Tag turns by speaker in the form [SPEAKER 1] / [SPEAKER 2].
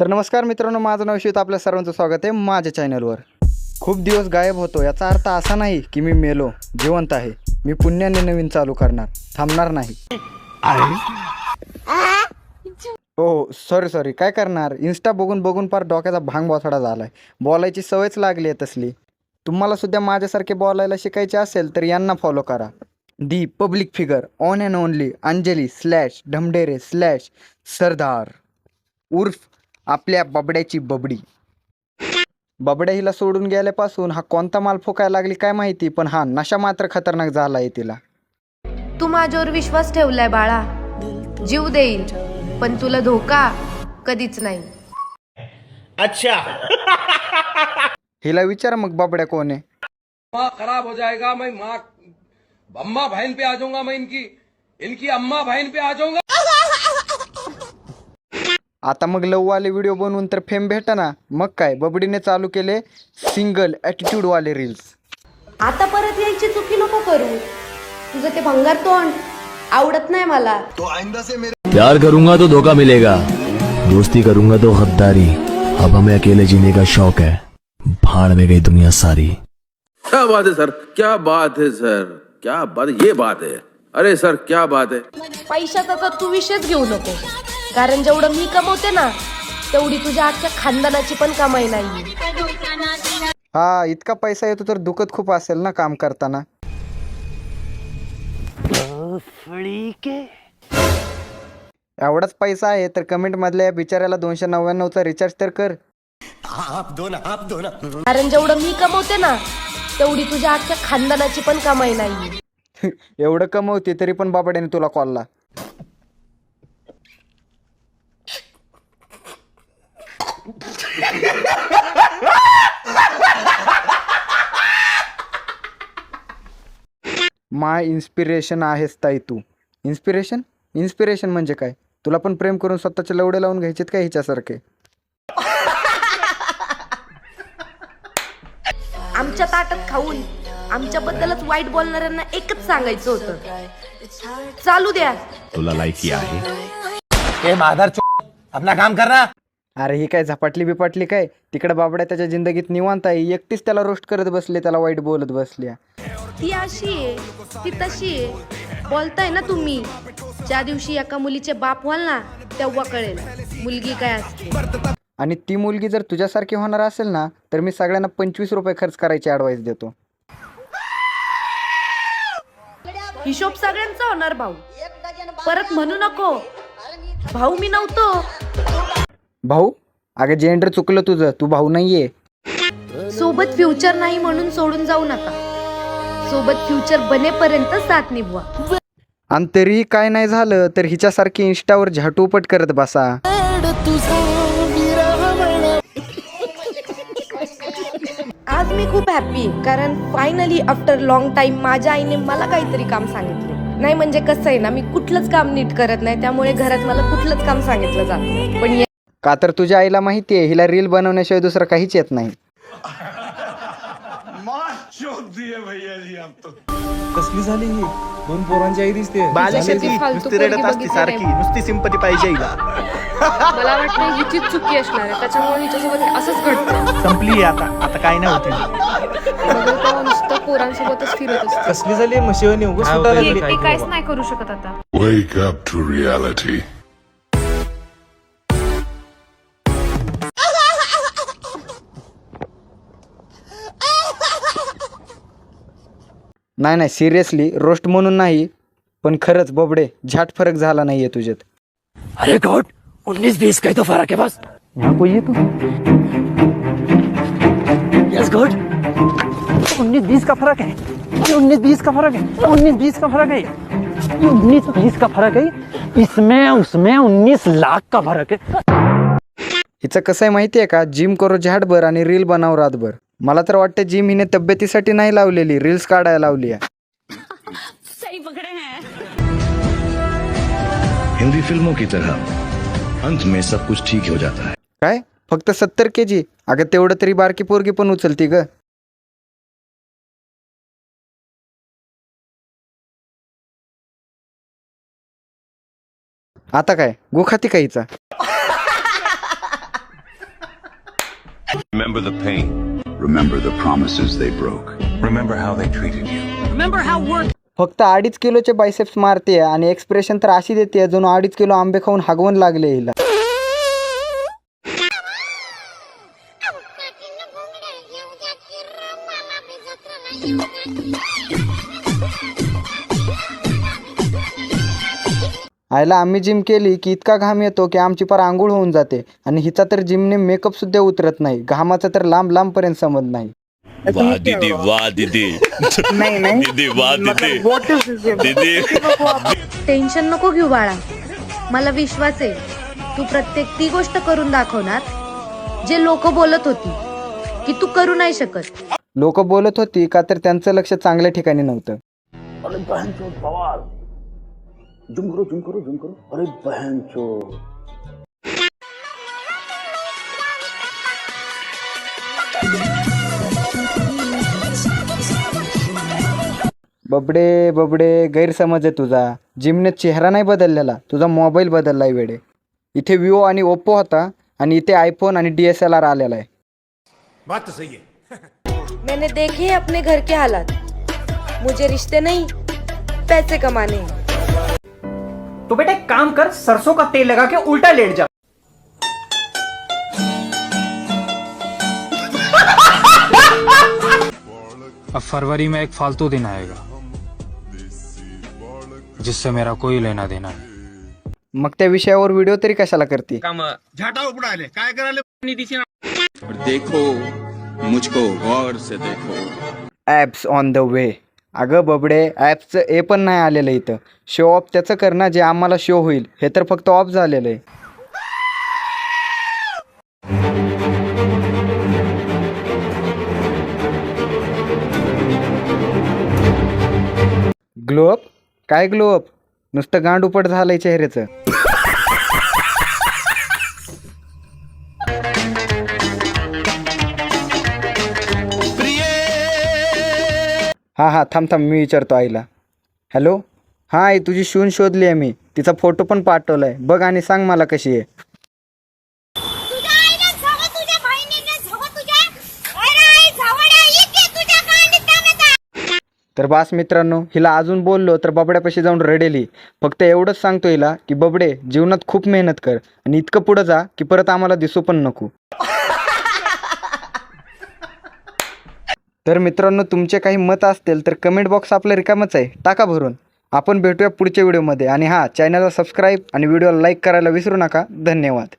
[SPEAKER 1] तर नमस्कार मित्रांनो माझं नाव शिवत. आपल्या सर्वांचं स्वागत आहे माझ्या चॅनलवर. खूप दिवस गायब होतो याचा अर्थ असा नाही की मी मेलो जिवंत आहे. मी पुण्याने नवीन चालू करणार थांबणार नाही. हो, हो सॉरी सॉरी काय करणार? इन्स्टा बघून बघून फार डोक्याचा भांग बसाडा झाला आहे बोलायची सवयच लागली आहे तसली. तुम्हाला सुद्धा माझ्यासारखे बोलायला शिकायचे असेल तर यांना फॉलो करा. The public figure on and only Anjali slash Dhamdhere slash Sardar. उर्फ आपल्या बबड्याची बबडी. बबड्या हिला सोडून गेल्यापासून हा कोणता माल फुकायला लागली काय माहिती पण हा नशा मात्र खतरनाक झाला आहे तिला.
[SPEAKER 2] तू माझ्यावर विश्वास ठेवलाय बाळा. जीव देईल पण तुला धोका कधीच नाही.
[SPEAKER 1] हिला विचार मग बबड्या कोण आहे.
[SPEAKER 3] माँ खराब हो जाएगा मैं माँ अम्मा बहन पे आ जाऊंगा मैं इनकी इनकी अम्मा बहन पे आ जाऊंगा।
[SPEAKER 1] आता मग लववाले व्हिडिओ बनवून तर फेम भेटा ना मग काय बबडीने चालू केले सिंगल ॲटिट्यूडवाले रील्स
[SPEAKER 2] आता परत यायची चुकी नको करू. तुझं ते भंगार तोंड आवडत नाही मला.
[SPEAKER 4] प्यार करूंगा तो धोखा मिलेगा। दोस्ती करूंगा तो गद्दारी अब हमें अकेले जीने का शौक है। भाड़ में गई दुनिया सारी।
[SPEAKER 5] क्या बात है सर? क्या बात है सर? क्या बात ये बात है। अरे सर क्या बात है?
[SPEAKER 2] पैशाचा तर तू विषयच घेऊ नको. कारण जेवढं मी कमवते ना तेवढी तुझ्या अख्ख्या खानदानाची पण कमाई नाही.
[SPEAKER 1] हा इतका पैसा येतो तर दुखत खूप असेल ना काम करताना. एवढाच पैसा आहे तर कमेंट मधल्या या बिचाऱ्याला दोनशे नव्याण्णवचा रिचार्ज तर कर.
[SPEAKER 2] कारण जेवढं मी कमवते ना तेवढी तुझ्या अख्ख्या खानदानाची पण कमाई नाही.
[SPEAKER 1] एवढं कमवते तरी पण बाबाड्याने तुला कॉलला माय इन्स्पिरेशन आहेस ताई तू. इन्स्पिरेशन? इन्स्पिरेशन म्हणजे काय? तुला पण प्रेम करून स्वतःचे लवडे लावून घ्यायचेत का हिच्यासारखे?
[SPEAKER 2] आमच्या ताटात खाऊन आमच्याबद्दलच वाईट बोलणाऱ्यांना एकच सांगायचं होतं. चालू द्या.
[SPEAKER 4] तुला लायकी आहे?
[SPEAKER 1] अरे ही काय झपाटली बिपाटली काय? तिकडे बाबड्या त्याच्या जिंदगीत निवांत आहे. एकटीच त्याला रोस्ट करत बसले त्याला वाईट बोलत बसल्या.
[SPEAKER 2] ती अशी आहे. ती तशी आहे. बोलताय ना तुम्ही ज्या दिवशी एका मुलीचे बाप व्हाल ना तेव्हा कळेल मुलगी काय असते.
[SPEAKER 1] आणि ती मुलगी जर तुझ्यासारखी होणार असेल ना तर मी सगळ्यांना पंचवीस रुपये खर्च करायची ॲडवाईस देतो.
[SPEAKER 2] हिशोब सगळ्यांचा होणार भाऊ. परत म्हणू नको. भाऊ मी नव्हतो.
[SPEAKER 1] भाऊ अगं जेंडर चुकलं तुझं तू भाऊ नाहीये.
[SPEAKER 2] सोबत फ्युचर नाही म्हणून सोडून जाऊ नका. सोबत फ्युचर बनेपर्यंत साथ निभवा.
[SPEAKER 1] आणि तरी काय नाही झालं तर हिच्यासारखी इन्स्टावर झाटूपट करत बसा.
[SPEAKER 2] आज मी खूप हॅप्पी कारण फायनली आफ्टर लॉंग टाइम माझ्या आईने मला काहीतरी काम सांगितले. नाही म्हणजे कसं आहे ना मी कुठलंच काम नीट करत नाही त्यामुळे घरात मला कुठलंच काम सांगितलं जात नाही. पण या-
[SPEAKER 1] का तर तुझ्या आईला माहिती आहे हिला रील बनवण्याशिवाय दुसरं काहीच येत नाही.
[SPEAKER 6] कसली झाली ही? दोन पोरांची आई दिसते.
[SPEAKER 2] फालतू
[SPEAKER 7] नुसती
[SPEAKER 2] पोरगी
[SPEAKER 7] रडत असती
[SPEAKER 2] बघितली
[SPEAKER 7] सारखी. नुसती सिंपती पाहिजे हिला.
[SPEAKER 2] मला वाटतं हिचीच चुकी असणार आहे. त्याच्यामुळे हिच्यासोबत हे असंच घडतं.
[SPEAKER 7] संपली आता. आता काय नाही होते
[SPEAKER 2] नुसतं पोरांसोबतच फिरत असते.
[SPEAKER 6] कसली झाली? म्हशीवानी उगाच सुटायला लागली.
[SPEAKER 2] काहीच नाही करू शकत आता.
[SPEAKER 8] Wake up to reality.
[SPEAKER 1] नाही नाही सिरियसली रोस्ट म्हणून नाही पण खरंच बबडे झाट फरक झाला नाहीये तुझ्यात.
[SPEAKER 4] अरे गॉड उन्नीस बीस का ही तो फर्क है बस यस गॉड.
[SPEAKER 9] उन्नीस बीस का फर्क है? ये उन्नीस बीस का फर्क है? उन्नीस बीस का फर्क है? ये उन्नीस बीस का फर्क है? इसमें उसमें उन्नीस लाख का फर्क है।
[SPEAKER 1] हिचं कसं आहे माहिती आहे का? जिम करू झाडभर आणि रील बनाव रातभर. मला तर वाटतं जिम हिने तब्येतीसाठी नाही लावलेली रील्स काढायला लावली आहे.
[SPEAKER 4] हिंदी फिल्मों की तरह अंत में सब कुछ ठीक हो जाता है।
[SPEAKER 1] काय? फक्त सत्तर के जी अगं तेवढं तरी बारकी पोरगी पण उचलती ग. आता काय? गुखाती काहीचा
[SPEAKER 8] Remember the pain. Remember the promises they broke. Remember how they treated you.
[SPEAKER 1] फक्त अडीच किलोचे बायसेप्स मारते आणि एक्सप्रेशन तर अशी देते जणू अडीच किलो आंबे खाऊन हागवण लागले हिला आयला आम्ही जिम केली की इतका घाम येतो की आमची पार आंघोळ होऊन जाते. आणि हिचा तर जिमने मेकअप सुद्धा उतरत नाही. घामाचा तर लांब लांब पर्यंत समज नाही.
[SPEAKER 4] वाह दीदी वाह दीदी.
[SPEAKER 1] नाही नाही.
[SPEAKER 4] दीदी वाह दीदी. दीदी.
[SPEAKER 2] टेन्शन नको घेऊ बाळा. मला विश्वास आहे. तू प्रत्येक ती गोष्ट करून दाखवणार जे लोक बोलत होती की तू करू नाही शकत.
[SPEAKER 1] लोक बोलत होती का तर त्यांचं लक्ष चांगल्या ठिकाणी नव्हतं. बबडे बबडे गैरसमज आहे तुझा. जिमने चेहरा नाही बदललेला. तुझा मोबाईल बदललाय वेडे. इथे विवो आणि ओप्पो होता आणि इथे आयफोन आणि डी एस एल आर आलेला आहे.
[SPEAKER 2] मैंने देखे हैं अपने घर के हालात. मुझे रिश्ते नहीं पैसे कमाने हैं.
[SPEAKER 7] तो बेटा एक काम कर सरसों का तेल लगा के उल्टा लेट जा।
[SPEAKER 6] अब फरवरी में एक फालतू दिन आएगा जिससे मेरा कोई लेना देना नहीं।
[SPEAKER 1] मग त्या विषयावर व्हिडिओ तरी कशाला करते?
[SPEAKER 5] देखो मुझको गौर से देखो।
[SPEAKER 1] ॲप्स ऑन द वे अगं बबडे ॲपचं ए पण नाही आलेलं इथं. शो ऑफ त्याचं कर ना जे आम्हाला शो होईल. हे तर फक्त ऑफ झालेलं आहे. ग्लोअप काय ग्लोअप नुसतं गांड उपट झालंय चेहऱ्याचं. हां हां थांब थांब मी विचारतो आईला. हॅलो? हां आई तुझी शून शोधली आहे मी. तिचा फोटो पण पाठवला आहे बघ आणि सांग मला कशी आहे. तर बास मित्रांनो हिला अजून बोललो तर बबड्यापाशी जाऊन रडेली. फक्त एवढंच सांगतो हिला की बबडे जीवनात खूप मेहनत कर आणि इतकं पुढं जा की परत आम्हाला दिसू पण नको. तर मित्रांनो तुमचे काही मत असतील तर कमेंट बॉक्स आपलं रिकामच आहे. टाका भरून. आपण भेटूया पुढच्या व्हिडिओमध्ये आणि हां चॅनलला सबस्क्राईब आणि व्हिडिओला लाईक करायला विसरू नका. धन्यवाद.